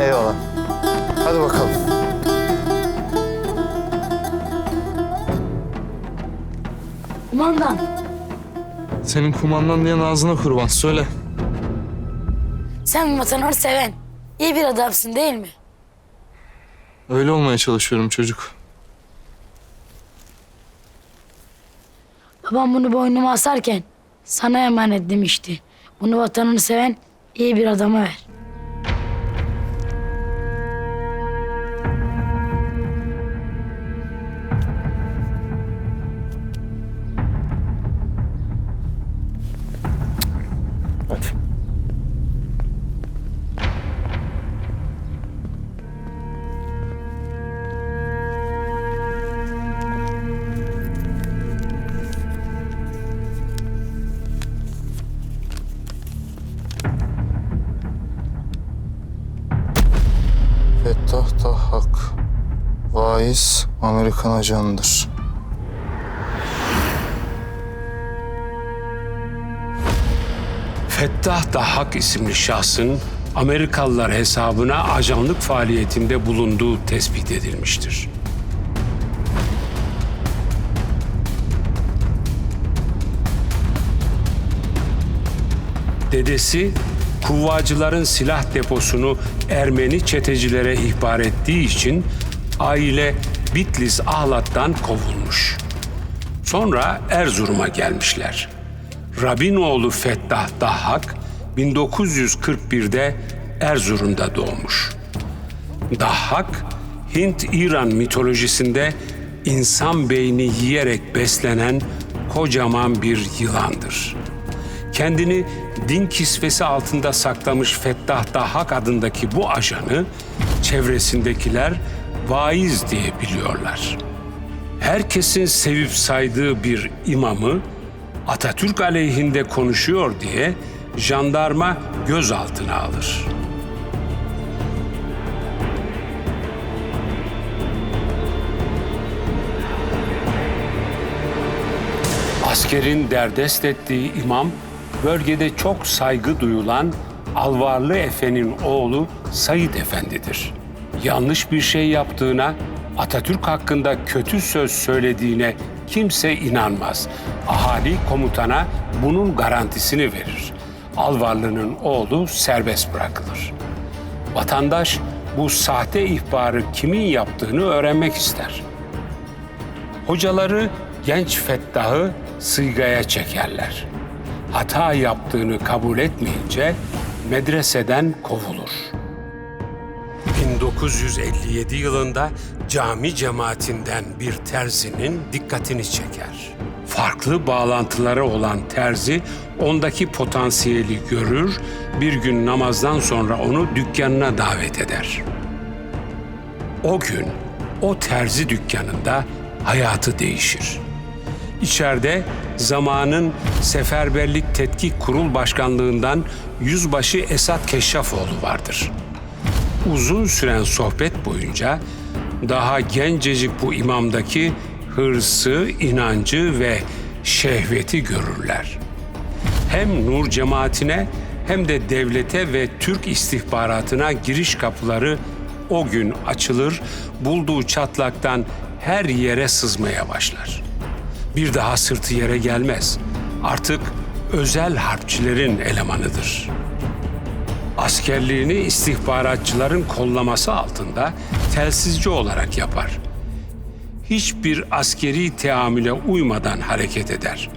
Eyvallah. Hadi bakalım. Kumandan, Senin kumandan diyen ağzına kurban. Söyle. sen vatanını seven, iyi bir adamsın değil mi? Öyle olmaya çalışıyorum çocuk. Babam bunu boynuma asarken sana emanet demişti. Bunu vatanını seven, iyi bir adama ver. Hadi. Vaiz Amerikan ajanıdır. Fettah Dahak isimli şahsın Amerikalılar hesabına ajanlık faaliyetinde bulunduğu tespit edilmiştir. Dedesi kuvvacıların silah deposunu Ermeni çetecilere ihbar ettiği için aile Bitlis Ahlat'tan kovulmuş. Sonra Erzurum'a gelmişler. Rabinoğlu Fettah Dahhak 1941'de Erzurum'da doğmuş. Dahhak, Hint-İran mitolojisinde insan beyni yiyerek beslenen kocaman bir yılandır. Kendini din kisvesi altında saklamış Fettah Dahhak adındaki bu ajanı çevresindekiler vaiz diye biliyorlar herkesin sevip saydığı bir imamı Atatürk aleyhinde konuşuyor diye jandarma gözaltına alır. Askerin derdest ettiği imam bölgede çok saygı duyulan Alvarlı Efe'nin oğlu Said Efendi'dir. Yanlış bir şey yaptığına, Atatürk hakkında kötü söz söylediğine kimse inanmaz. Ahali komutana bunun garantisini verir. Alvarlı'nın oğlu serbest bırakılır. Vatandaş bu sahte ihbarı kimin yaptığını öğrenmek ister. Hocaları genç Fettah'ı sıygaya çekerler. Hata yaptığını kabul etmeyince medreseden kovulur. 1957 yılında cami cemaatinden bir terzinin dikkatini çeker. Farklı bağlantıları olan terzi ondaki potansiyeli görür, bir gün namazdan sonra onu dükkanına davet eder. O gün o terzi dükkanında hayatı değişir. İçeride zamanın Seferberlik Tetkik Kurul Başkanlığından Yüzbaşı Esat Keşşafoğlu vardır. Uzun süren sohbet boyunca daha gencecik bu imamdaki hırsı, inancı ve şehveti görürler. Hem Nur cemaatine hem de devlete ve Türk istihbaratına giriş kapıları o gün açılır, bulduğu çatlaktan her yere sızmaya başlar. Bir daha sırtı yere gelmez. Artık özel harpçilerin elemanıdır. Askerliğini istihbaratçıların kollaması altında telsizci olarak yapar. Hiçbir askeri teamüle uymadan hareket eder.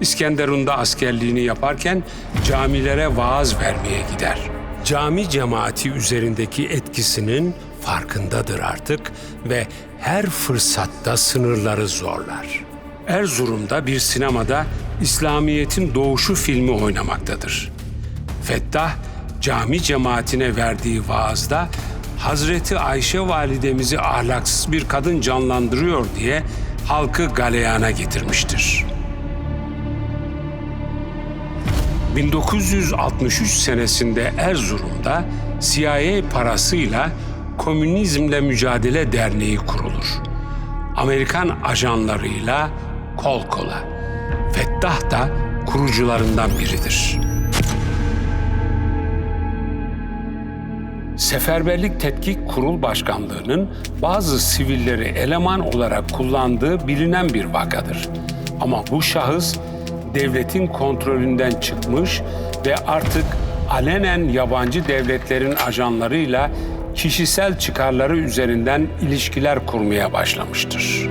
İskenderun'da askerliğini yaparken camilere vaaz vermeye gider. Cami cemaati üzerindeki etkisinin farkındadır artık ve her fırsatta sınırları zorlar. Erzurum'da bir sinemada İslamiyet'in doğuşu filmi oynamaktadır. Fettah cami cemaatine verdiği vaazda Hazreti Ayşe validemizi ahlaksız bir kadın canlandırıyor diye halkı galeyana getirmiştir. 1963 senesinde Erzurum'da CIA parasıyla Komünizmle Mücadele Derneği kurulur. Amerikan ajanlarıyla kol kola. Fettah da kurucularından biridir. Seferberlik Tetkik Kurul Başkanlığı'nın bazı sivilleri eleman olarak kullandığı bilinen bir vakadır. Ama bu şahıs devletin kontrolünden çıkmış ve artık alenen yabancı devletlerin ajanlarıyla kişisel çıkarları üzerinden ilişkiler kurmaya başlamıştır.